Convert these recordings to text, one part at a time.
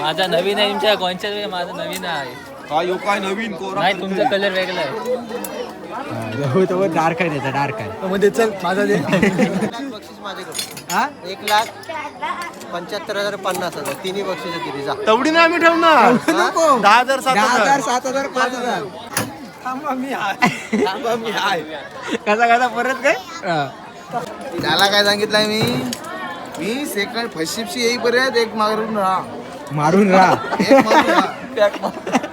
माझा नवीन आहे तुमच्या कोणच्या वेळी माझा नवीन आहे? काय यो काय नवीन कोरा नाही तुमचा. कलर वेगळा आहे. हो तो डार्क आहे त्याचा डार्क आहे. मध्ये चल माझा दे. बक्षीस माझ्याकडे हा? एक लाख पंच्याहत्तर हजार पन्नास हजार. तिन्ही बक्षीस किती जा. तेवढी नाही आम्ही ठेवणार. दहा हजार सात दहा हजार. हजार सात हजार पाच हजार. थांबा मी आहे. थांबा मी आहे. कसा कसा परत काय? हा. त्याला काय सांगितलंय मी? मी सेकंड फर्स्ट शिपशी येईपर्यंत एक मारून राहा. मारून राहा. एक मारून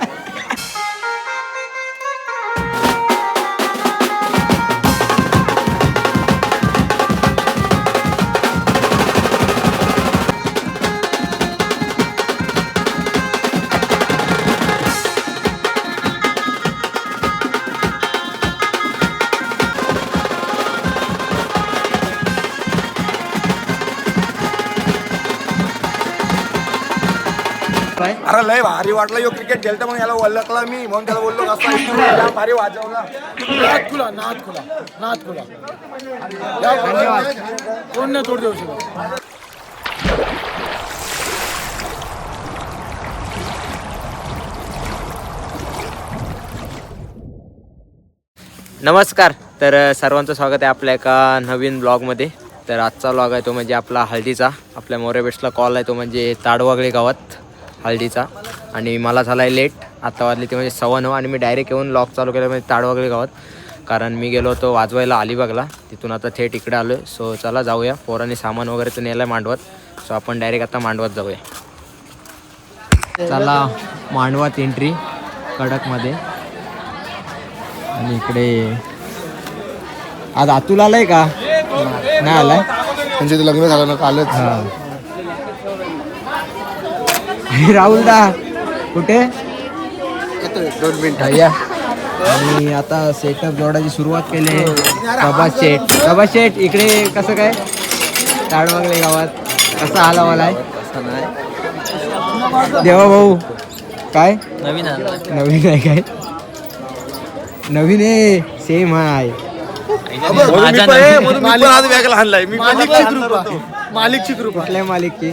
अरे लय भारी वाटलं. यो क्रिकेट खेळतं मग याला ओळखला मी. म्हणून त्याला बोललो कसा भारी वाजवला. नाद खुला नाद खुला नाद खुला. धन्यवाद कोण नाही तोड देऊ शकत? नमस्कार. तर सर्वांचं स्वागत आहे आपल्या एका नवीन ब्लॉगमध्ये. तर आजचा ब्लॉग आहे तो म्हणजे आपला हळदीचा. आपल्या मोरेबेट्सला कॉल आहे तो म्हणजे ताडवागळे गावात. हळदीचा. आणि मला झाला आहे लेट आता वाजले ते म्हणजे सव्वा नऊ आणि मी डायरेक्ट येऊन लॉग चालू केलं म्हणजे ताडवागळे गावात. कारण मी गेलो होतो वाजवायला अलिबागला. तिथून आता थेट इकडे आलो आहे सो चला जाऊया. पोरांनी सामान वगैरे तर नेलं आहे मांडवत. सो आपण डायरेक्ट आता मांडवत जाऊया. चला मांडवात एंट्री कडकमध्ये. आणि इकडे आज अतुल आलाय का? नाही आलाय. म्हणजे लग्न झालं ना कालच. राहुल दा कुठे? दोन मिनिट. या आणि आता सेटअप जोडायची सुरुवात केली. प्रभास शेठ. प्रभास शेठ इकडे कसं काय? ताडवागले गावात. कसा आला मला? देवा भाऊ. काय? नवीन आहे नवीन आहे काय? नवीन आहे. सेम आहे. मालिकची कृपा होतो. मालिकची कृपा. कुठल्या मालिकची?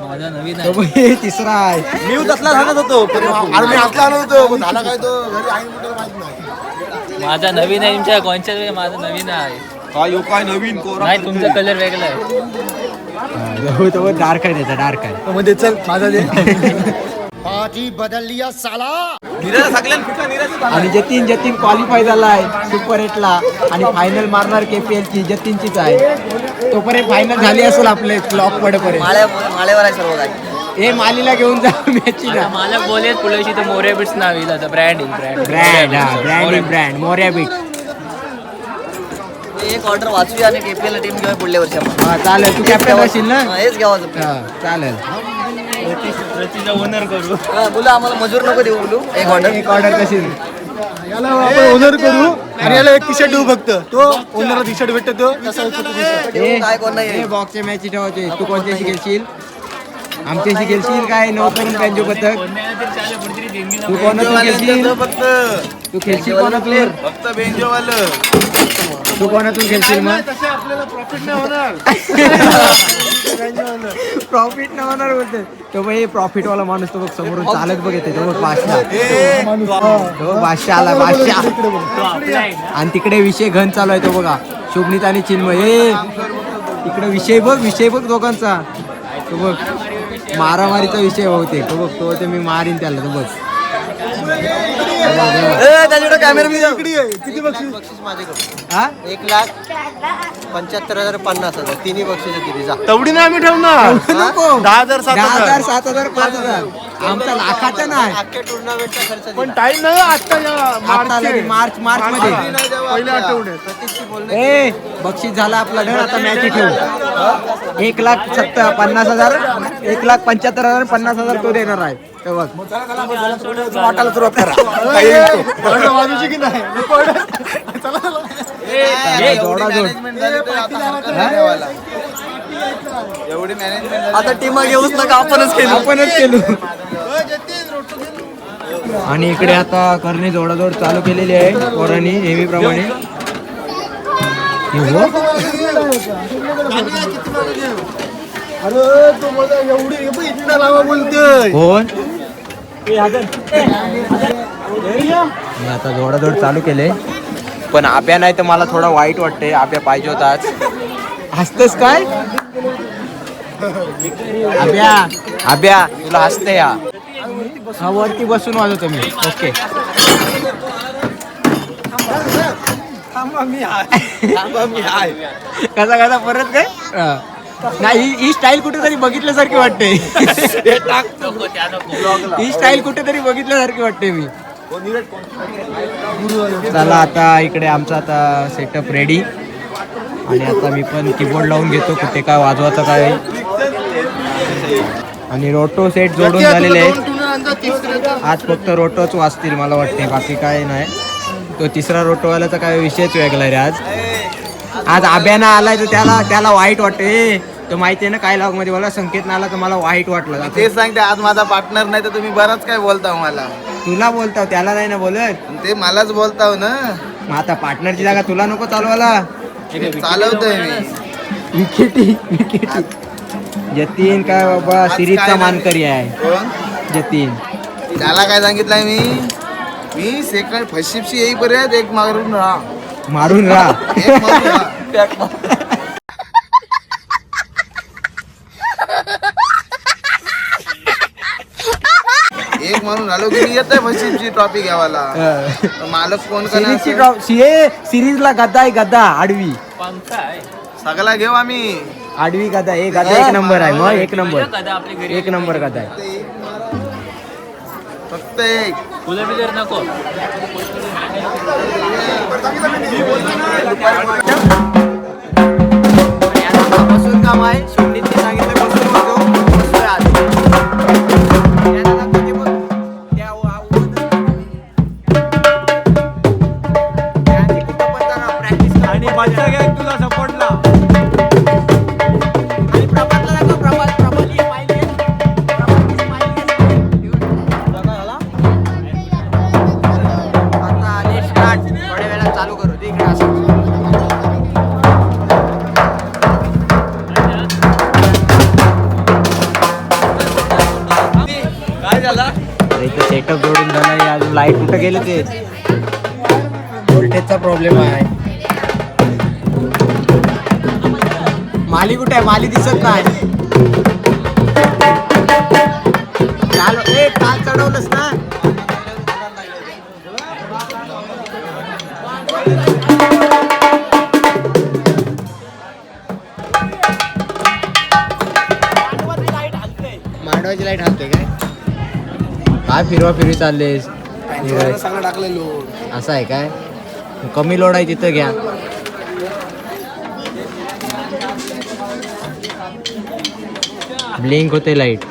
माझा. नवीन तो आहे हे तिसरा आहे. मी तसला झालत होतो पण अरे मी आपला आणत होतो. पण झाला काय तो? घरी आई कुठे माहीत नाही. माझा नवीन आहे तुमच्या कोणच्या वेळी माझा नवीन आहे? काय यो काय नवीन कोरा नाही तुमचा कलर वेगळा आहे. तो डार्क आहे त्याचा डार्क आहे. मध्ये चल माझा दे. निराला सगळ्यांना फिटला निराला आणि जतीन जतीन क्वालिफाय झाला आहे सुपर एटला आणि फायनल मारणार केपीएल ची जतीनचीच आहे. तोपर्यंत फायनल झाली असेल आपले क्लॉक पडेपर्यंत. माळ्या माळेवर आहे सर्व हे मालीला घेऊन जा मॅची ना मला बोलेत पुढे तर मोरे बिट्स नाव येईल आता. ब्रँडिंग ब्रँड ब्रँड हा ब्रँड ब्रँड मोर्या बीट एक ऑर्डर वाचूया आणि केपीएल टीम घेऊया पुढल्या वर्षी आपण. हा चालेल. तू कॅप्टन असशील ना? हा, हेच घ्यावं. हा चालेल. ओनर करू. हा, बोला आम्हाला मजूर नको देऊ बोलू. एक ऑर्डर एक ऑर्डर कशी याला आपण ओनर करू आणि याला एक टी शर्ट देऊ फक्त. तो ओनरला टी शर्ट भेटतो तो. काय कोण नाही बॉक्सच्या मॅची ठेवायचे तू कोणत्याशी खेळशील? आमच्याशी खेळशील काय? नवतरून त्यांचे पथक. तू कोणातून खेळशील? फक्त. तू खेळशील कोणातून फक्त बेंजोवालं. तू कोणातून खेळशील मग? तसे आपल्याला प्रॉफिट नाही होणार. प्रॉफिट न होणार बोलते. तो बघ हे प्रॉफिट वाला माणूस तो बघ समोरून चालत बघ येते. तो बघ बादशाह. तो बादशाह आला बादशाह. आणि तिकडे विषय घन चालू आहे तो बघा. शोभनीत आणि चिन्मय. हे तिकडे विषय बघ विषय बघ दोघांचा. तो बघ मारामारीचा विषय बहुतेक. तो बघ तो ते मी मारीन त्याला तो बघ. त्याच्याकडे कॅमेरा मी. किती बक्षीस? माझ्याकडे हा? एक लाख पंच्याहत्तर हजार पन्नास हजार. तिन्ही बक्षीस किती जा. तेवढी नाही आम्ही ठेवणार. दहा हजार सात हजार. सात हजार पाच हजार. आमचा लाखाचा नाही. अख्ख्या टुर्नामेंटचा खर्च पण. टाइम नाही आता या आता मार्चचे. लगे मार्च मार्च मध्ये पहिल्या. आठवड्यात. बोलणं ए बक्षीस झाला आपला धड आता मॅच ठेवू एक लाख सत्तर पन्नास हजार एक लाख पंच्याहत्तर हजार पन्नास हजार तो देणार आहे. ते बघ. वाटायला सुरुवात करा. बरं, वाजवायची की नाही? Record. चला चला. जोडा जोड. management झाली तर आता आता टीमा घेऊच नका आपणच केलं आपणच केलो आणि इकडे आता करणे जोडाजोड चालू केलेली आहे पोरांनी नेहमीप्रमाणे. कोण? मी आता जोडाजोड चालू केले पण आब्या नाही तर मला थोडं वाईट वाटतंय. आब्या पाहिजे होता आज हसतस काय? अभ्या. आब्या तुला हसते या हा वरती बसून वाजवतो मी. ओके. कसा कसा परत काय. नाही ही- ही स्टाईल कुठेतरी बघितल्यासारखी वाटते. ही स्टाईल कुठेतरी बघितल्यासारखी वाटते मी. चला आता इकडे आमचा आता सेटअप रेडी आणि आता मी पण कीबोर्ड लावून घेतो कुठे काय वाजवायचं काय आणि रोटो सेट जोडून झालेले आहेत. आज फक्त रोटोच वाजतील मला वाटते बाकी काय नाही. तो तिसरा रोटोवाल्याचा काय विषयच वेगळा आहे रे आज. आज आब्याना आलाय तर त्याला त्याला वाईट वाटते. तो माहिती आहे ना काय लॉगमध्ये मला संकेत ना आला तर मला वाईट वाटलं. आता ते सांगते आज माझा पार्टनर नाही तर तुम्ही बरंच काय बोलता हो मला. तुला बोलताव त्याला नाही ना बोलत? ते मलाच बोलताव ना. मग आता पार्टनरची जागा तुला नको चालवायला. चालवतोय मी. विकेटी विकेटी जतीन काय बाबा आज सिरीजचा काय मानकरी आहे. कोण? जतीन त्याला काय सांगितलंय मी? मी सेकंड फशिपशी येईपर्यंत एक मारून राहा. मारून राहा. एक मारून राहा. म्हणून आलो की येत आहे फशिपची ट्रॉफी घ्यावाला. मालक कोण सिरीजची सिरीजला गदा आहे गदा आडवी. सगळा घेऊ आम्ही. आडवी गदा हे गदा एक नंबर आहे मग एक नंबर. एक नंबर गदा आहे. फक्त एक. फुलं बिलर नको. काम आहे. सांगितलं बसून वाजव. बसतोय आज. लाइट कुठं गेले ते? व्होल्टेजचा प्रॉब्लेम आहे. माली कुठे आहे? माली दिसत नाही. काल ए काल चढवलंस ना. मांडवाची लाइट हलते. काय? काय फिरवा फिरवी चाललेस? सगळं टाकले लोड. असं आहे काय? कमी लोड आहे तिथं घ्या. ब्लिंक होते लाइट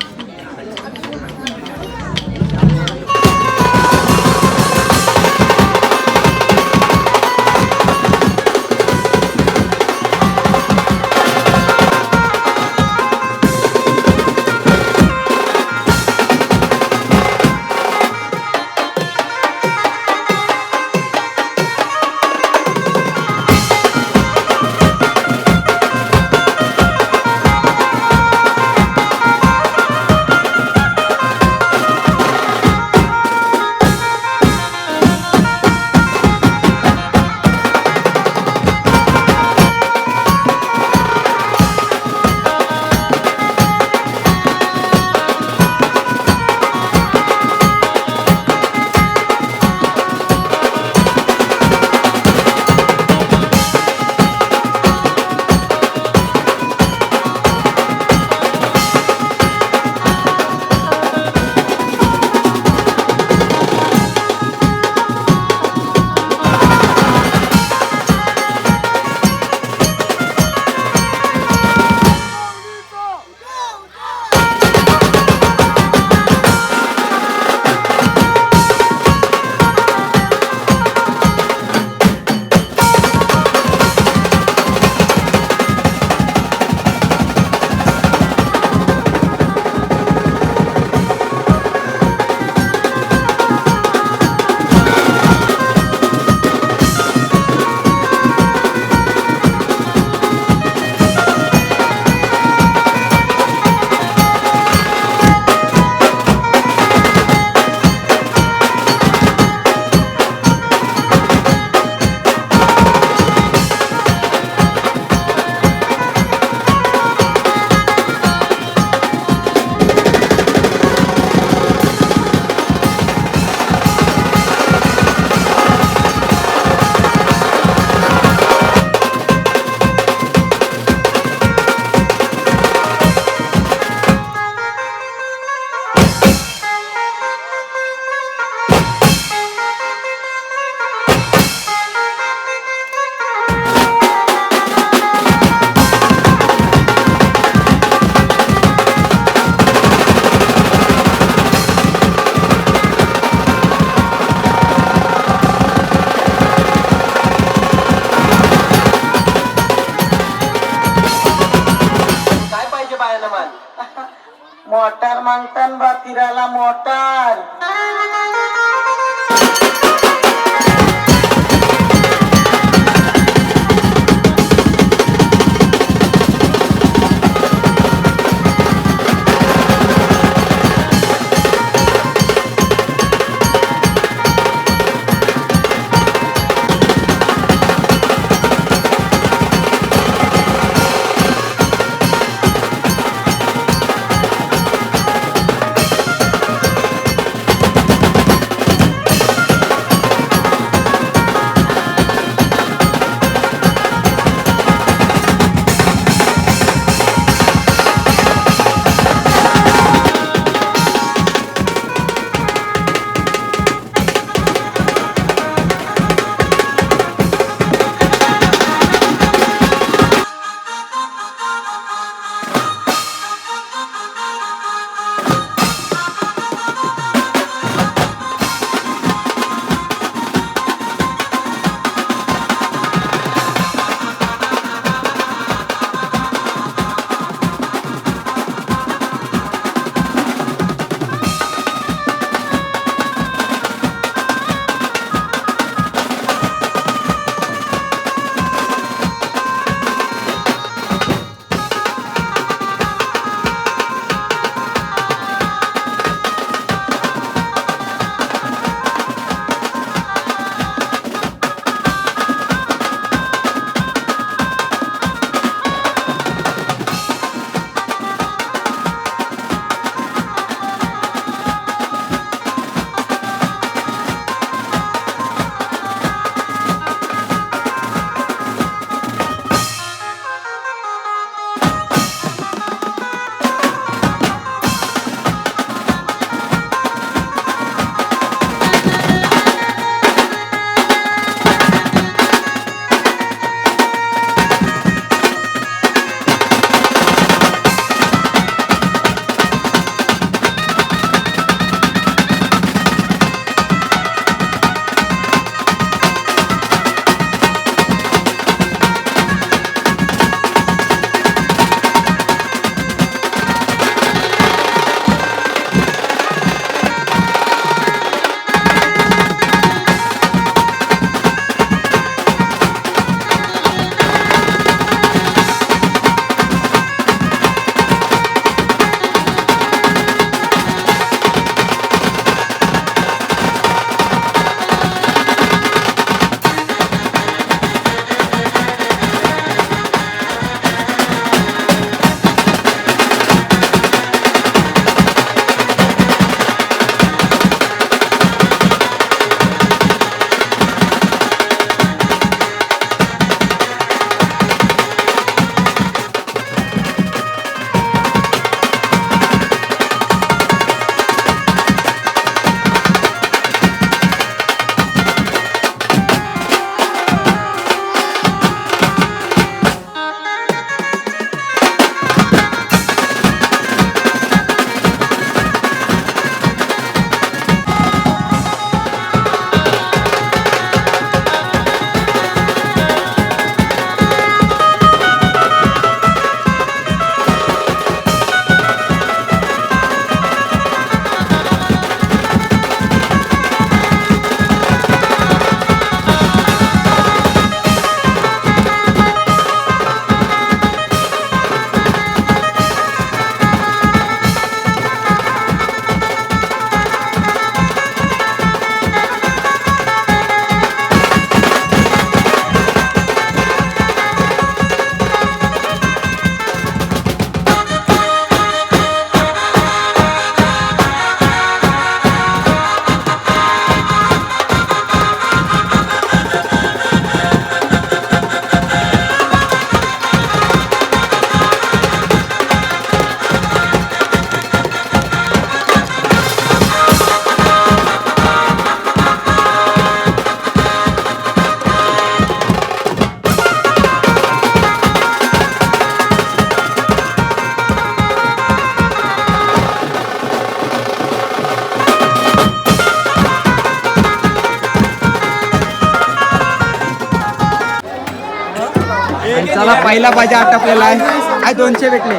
पहिला बाजा आटपलेला आहे काय दोनशे भेटले?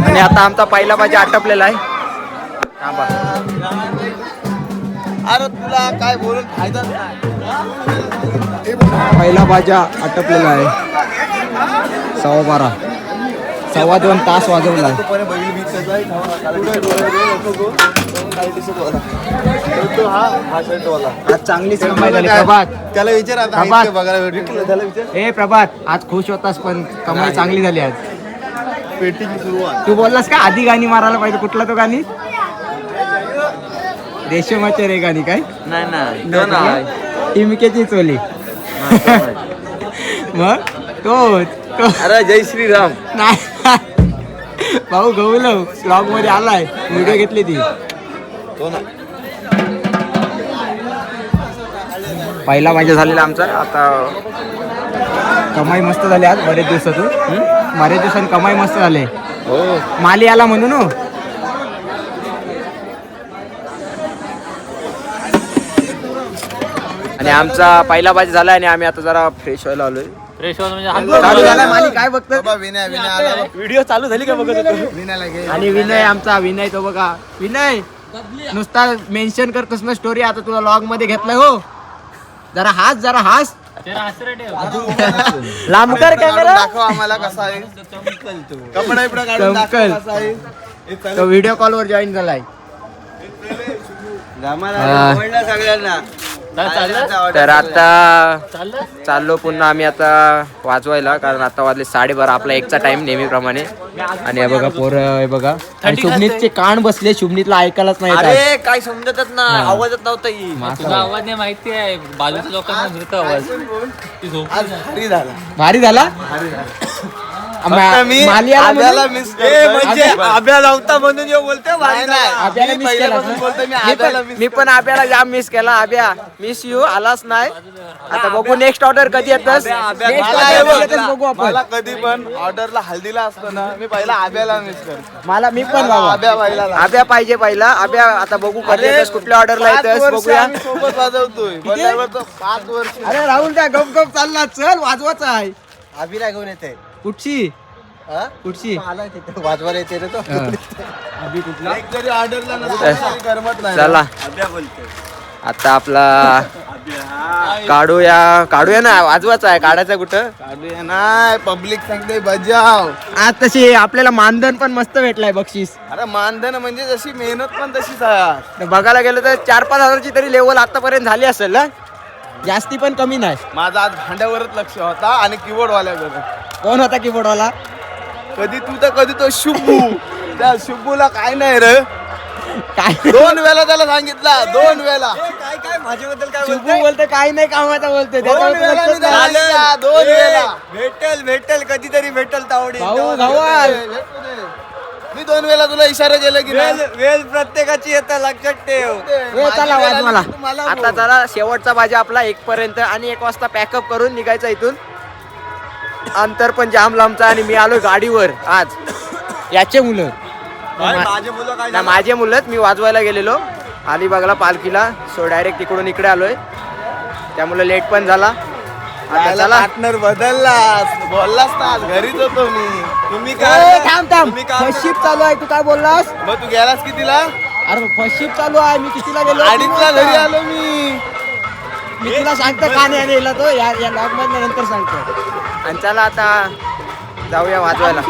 आणि आता आमचा पहिला भाजी आटपलेला आहे. अरे तुला काय बोलून फायदाच नाही. पहिला भाज्या आटपलेला आहे. सव्वा बारा. सव्वा दोन तास वाजवला हा हा आज चांगलीच कमाई झाली प्रभात. त्याला विचार आता प्रभात. का बघायला भेटेल. त्याला विचार. ए प्रभात आज खुश होतास पण कमाई चांगली झाली आज. पेटिंग सुरुवात. तू बोललास का आधी गाणी मारायला पाहिजे कुठला तो गाणी? देशमाचे रे गाणी काय? नाही नाही. टिमकेची चोली. मग तो तो अरे जय श्रीराम. नाही. भाऊ गवलं ब्लॉगमध्ये आलाय. व्हिडिओ घेतली ती. पहिला भाजी झालेला आमचा. आता कमाई मस्त झाली आज बरेच दिवसातून. बरेच दिवसांनी कमाई मस्त झाले. माली आला म्हणून हो. आणि आमचा पहिला भाजी झाला आणि आम्ही आता जरा फ्रेश व्हायला आलोय. फ्रेश म्हणजे चालू झाला माली काय बघतो बाबा विनय विनय आला बघ. व्हिडिओ चालू झाली का बघत होतो? विनयला घे. आणि विनय आमचा विनय तो बघा. विनय नुसता मेन्शन करतोस ना स्टोरी आता तुला लॉगमध्ये घेतलाय हो. जरा हास जरा हास. लांब कर काढून कॅमेरा दाखव आम्हाला कसा आहे. कपडा बिपडा काढून दाखव चमकल. कसा आहे. तो व्हिडिओ कॉल वर जॉईन झालाय. तर आता चाललो? पुन्हा आम्ही आता वाजवायला कारण आता वाजले साडेबारा आपला एकचा टाइम नेहमीप्रमाणे. आणि हे बघा पोर हे बघा. आणि शुभनीतचे कान बसले शुभनीतला ऐकायलाच नाही येत आहे. काय समजतच ना आवाजच नव्हता तुझा आवाज नाही माहिती आहे बाजूच्या लोकांना आवाज. ती झोप आज भारी झाला? भारी झाला. मा- म्हणून? म्हणजे लावता मी miss केला पहिल्यापासून का? बोलतोय मी मी आब्याला पण miss मी पण आब्याला जाम मिस केला. आब्या मिस यू आलाच नाही. आता बघू नेक्स्ट ऑर्डर कधी येतस? Next मला order हे बघ, येतच बघू आपण. मला कधी पण ऑर्डरला हल्दीला असतं ना मी पहिला आब्याला मिस करतो. मला मी पण बाबा. आब्या पहिला लागतो. आब्या पाहिजे पहिला. आब्या आता बघू कधी येतस कुठल्या ऑर्डरला पाच येतस वर्ष बघूया. आम्ही सोबत वाजवतोय. पाच वर्ष. अरे राहुल त्या गप गप चालला चल वाजवाचा आहे. अभिला घेऊन येते. कुठची? हा? कुठची? आला तिथे वाजवायला येते रे तो. एक जरी ऑर्डरला नसलं तरी करमत नाही. चला. आता आपला काढूया काढूया ना वाजवाचा आहे काढायचा कुठं? काढूया नाही पब्लिक सांगते बजाव. आज तशी आपल्याला मानधन पण मस्त भेटलाय बक्षीस. अरे मानधन म्हणजे जशी मेहनत पण तशीच आहे बघायला गेलं तर चार पाच हजारची तरी लेवल आतापर्यंत झाली असेल ना जास्ती पण कमी नाही. माझा आज भांड्यावरच लक्ष होता आणि कीबोर्ड वाल्याकडे कोण होता कीबोर्डवाला कधी तू तर कधी तो शुभू. त्या शुभूला काय नाही रे. काय? दोन वेळा त्याला सांगितला दोन वेळा. शुभू बोलते काही नाही कामाचा बोलते दोन त्याच्यावर वेळा मी लक्षच त्याला नाही. सांगितला, दोन वेळा. भेटेल भेटेल कधीतरी भेटेल तावडी भाऊ मी दोन वेळा तुला इशारा केला की नाही? वेळ प्रत्येकाची येतं लक्षात ठेव. चला वेळ मला आली की तू मला आता बोल. चला शेवटचा भाजी आपला एक पर्यंत आणि एक वाजता पॅकअप करून निघायचा इथून. अंतर पण जाम लांबचा आणि मी आलोय गाडीवर आज. याचे मुलं. ना माझे मुलंच. मी वाजवायला गेलेलो. अलिबागला पालखीला. सो डायरेक्ट तिकडून इकडे आलोय. त्यामुळे लेट पण झाला. आता त्याला चला. पार्टनर बदललास. बोललास ना आज घरीच होतो मी. तुम्ही ए, काय थांब थांब. फर्स्ट शिफ्ट चालू आहे. तू काय बोललास? मग तू गेलास कितीला अरे फर्स्ट शिफ्ट चालू आहे. मी कितीला गेलो? अडीचला घरी आलो मी. मी तुला सांगतो का नाही आलेला तो. या या लॉग नंतर सांगतो. आणि चला आता जाऊया वाजवायला.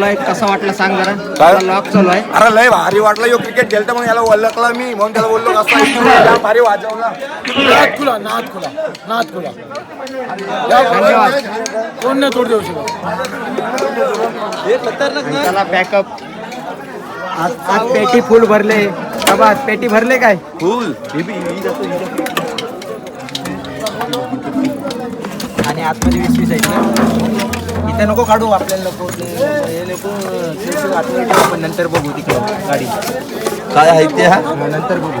चालू आहे कसा वाटला सांग जरा. लॉक चालू आहे अरे लय भारी वाटलं. यो क्रिकेट खेळतं मग याला ओळखला मी. म्हणून त्याला बोललो कसा भारी वाजवला. नाद खुला नाद खुला नाद खुला. धन्यवाद. कोण नाही तोड देऊ शकत? चला बॅकअप आज आज पेटी फुल भरले. बाबा आज पेटी भरले काय? फुल आणि आतमध्ये वीस वीस आहेत इथे नको काढू आपल्याला नको. ते- हे नको. शिरशिर आतमध्ये ठेवू, आपण नंतर बघू तिकडे गाडी. काय आहे ते हा? हा, नंतर बघू.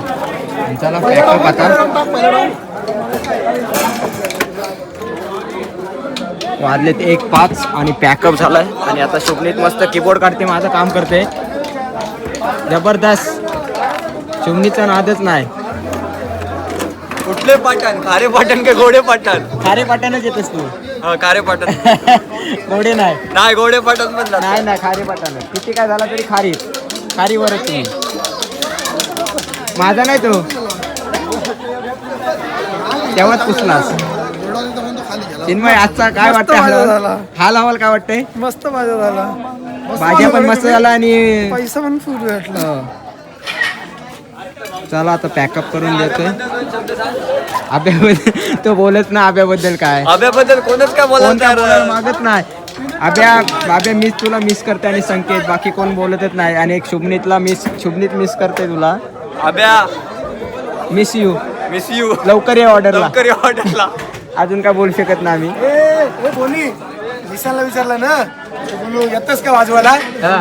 चला बॅकअप आता. वाजलेत एक पाच आणि पॅकअप झालाय. आणि आता शुभनीत मस्त कीबोर्ड काढते माझं काम करते. जबरदस्त. शुभनीचा नादच नाही. कुठले पाटण खारे पाटण का गोडे पाटण खारे पाट्यानच येतस तू. हा, खारे पाटण गोडे नाही. नाही गोडे पाटण म्हणला. नाही नाही खारी पाटानं किती काय झाला तरी खारी. खारीवरच तुम्ही माझा नाही तो. तेव्हाच पुसलास. चिन्मय आजचा काय वाटतं हाल हाल हवाल काय वाटतंय? मस्त माझा झाला. भाज्या पण मस्त झाला आणि पैसा पण फुल भेटला. हो. चला आता पॅकअप करून देतोय आब्याबद्दल तो बोलत ना आब्याबद्दल काय. अभ्याबद्दल कोणच काय बोलत मागत नाही. आब्या आब्या मिस तुला मिस करते आणि संकेत. बाकी कोण बोलतच नाही. आणि एक शुभनीतला मिस शुभनीत मिस करते तुला. Abhya. Miss you miss you लवकर ये ऑर्डरला लवकर ये हॉटेलला अजून काय बोलू शकत नाही आम्ही. ए ए बोली. निशाला विचारलं ना? बोलू येतच का वाजवायला हा.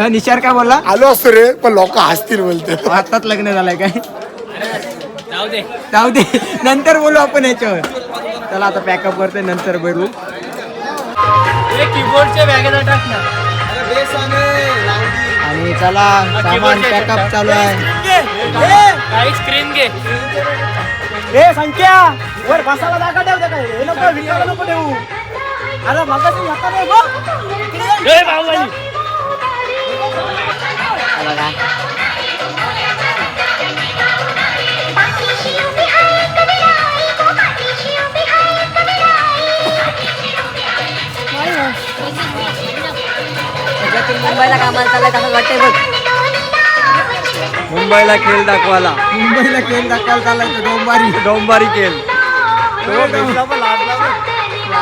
हा, निशार काय बोलला? आलो असतो रे पण लोक हसतील बोलते. आताच लग्न झालंय काय? जाऊ दे. जाऊ दे. नंतर बोलू आपण याच्यावर. चला आता पॅकअप करतोय नंतर बोलू कीबोर्डच्या बॅगेला टाक ना. आणि चला सामान पॅकअप चालू आहे. काही स्क्रीन घे. ए संख्या. वर बसायला जागा ठेव काय हे नको विकायला नको ठेवू. अरे. मुंबईला कामाला चाललाय कसं वाटतंय बघ. मुंबईला खेळ दाखवायला. मुंबईला खेळ दाखवायला चाललाय तो डोंबारी. डोंबारी खेळ.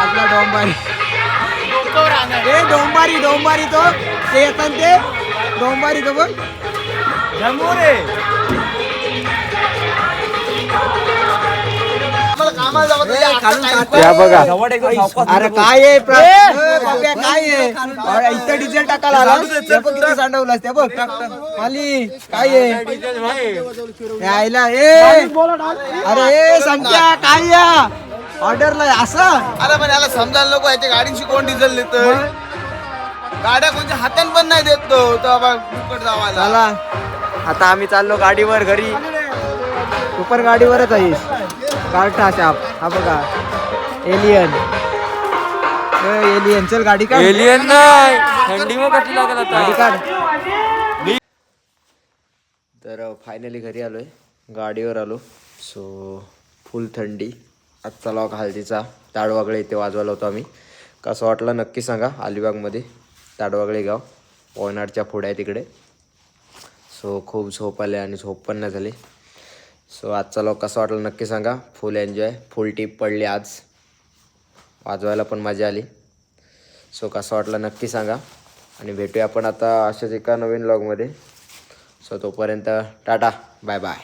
लाजला डोंबारी. ए डोंबारी डोंबारी तो. ते येतात ते. डोंबारी तो बघ. त्या बघा. अरे काय आहे प्र- ए, बाब्या, काय आहे? अरे, इथं डिझेल टाकायला आला. ते बघ किती सांडवलास ते बघ. खाली काय आहे? हे आईला ए. अरे ए संख्या काय या ऑर्डरला असं? अरे पण याला समजायला नको याच्या गाडीशी कोण डिझेल देत गाड्या कोणत्या हातान पण नाही देत तो. तो आबा फुकट जावायला. चला. आता आम्ही चाललो गाडीवर घरी. पण गाडीवरच आहेस. कार्टा शाप हा बघा. एलियन. एलियन. चल गाडी काढ. एलियन नाही. थंडी मग कशी लागत गाडी काढ. तर फायनली घरी आलो आहे गाडीवर आलो. सो फुल थंडी. आजचा लॉक हल्दीचा ताडवागळे इथे वाजवला होता आम्ही. कसं वाटलं नक्की सांगा. अलिबागमध्ये ताडवागळे गाव. पोयनाडच्या पुढे आहे तिकडे. सो खूप झोप आले आणि झोप पण नाही झाली. सो आजचा लॉक कसा वाटला नक्की सांगा. फुल एन्जॉय फुल टीप पडली आज. वाजवायला पण मजा आली. सो कसं वाटलं नक्की सांगा. आणि भेटूया आपण आता अशाच एका नवीन लॉगमध्ये सो तोपर्यंत टाटा. Bye bye